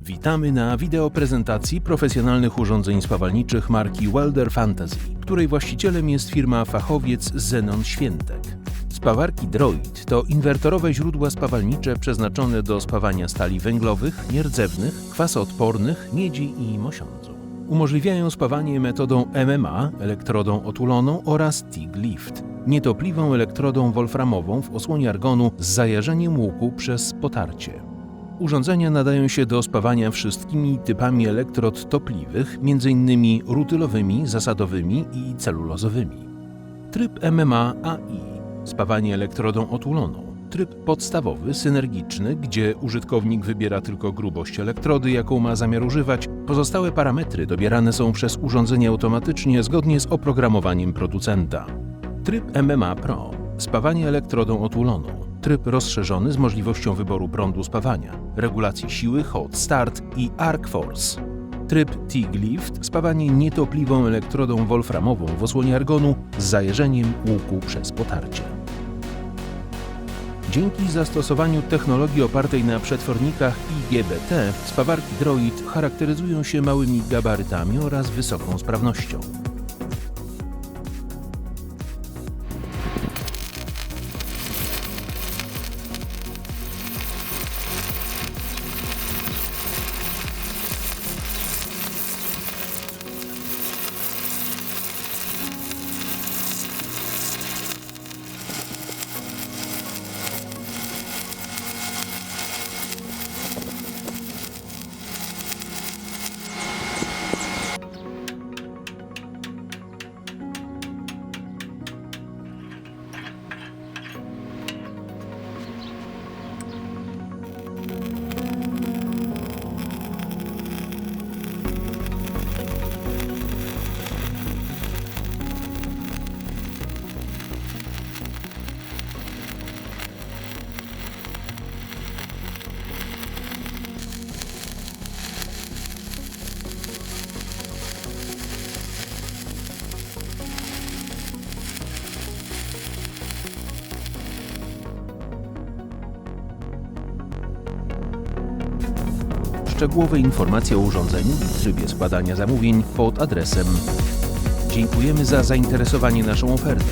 Witamy na wideoprezentacji profesjonalnych urządzeń spawalniczych marki Welder Fantasy, której właścicielem jest firma fachowiec Zenon Świętek. Spawarki Droid to inwertorowe źródła spawalnicze przeznaczone do spawania stali węglowych, nierdzewnych, kwasoodpornych, miedzi i mosiądzu. Umożliwiają spawanie metodą MMA, elektrodą otuloną oraz TIG Lift, nietopliwą elektrodą wolframową w osłonie argonu z zajarzeniem łuku przez potarcie. Urządzenia nadają się do spawania wszystkimi typami elektrod topliwych, m.in. rutylowymi, zasadowymi i celulozowymi. Tryb MMA AI spawanie elektrodą otuloną. Tryb podstawowy, synergiczny, gdzie użytkownik wybiera tylko grubość elektrody, jaką ma zamiar używać. Pozostałe parametry dobierane są przez urządzenie automatycznie zgodnie z oprogramowaniem producenta. Tryb MMA Pro spawanie elektrodą otuloną. Tryb rozszerzony z możliwością wyboru prądu spawania, regulacji siły Hot Start i Arc Force. Tryb TIG Lift spawanie nietopliwą elektrodą wolframową w osłonie argonu z zajerzeniem łuku przez potarcie. Dzięki zastosowaniu technologii opartej na przetwornikach IGBT, spawarki Droid charakteryzują się małymi gabarytami oraz wysoką sprawnością. Szczegółowe informacje o urządzeniu i trybie składania zamówień pod adresem. Dziękujemy za zainteresowanie naszą ofertą.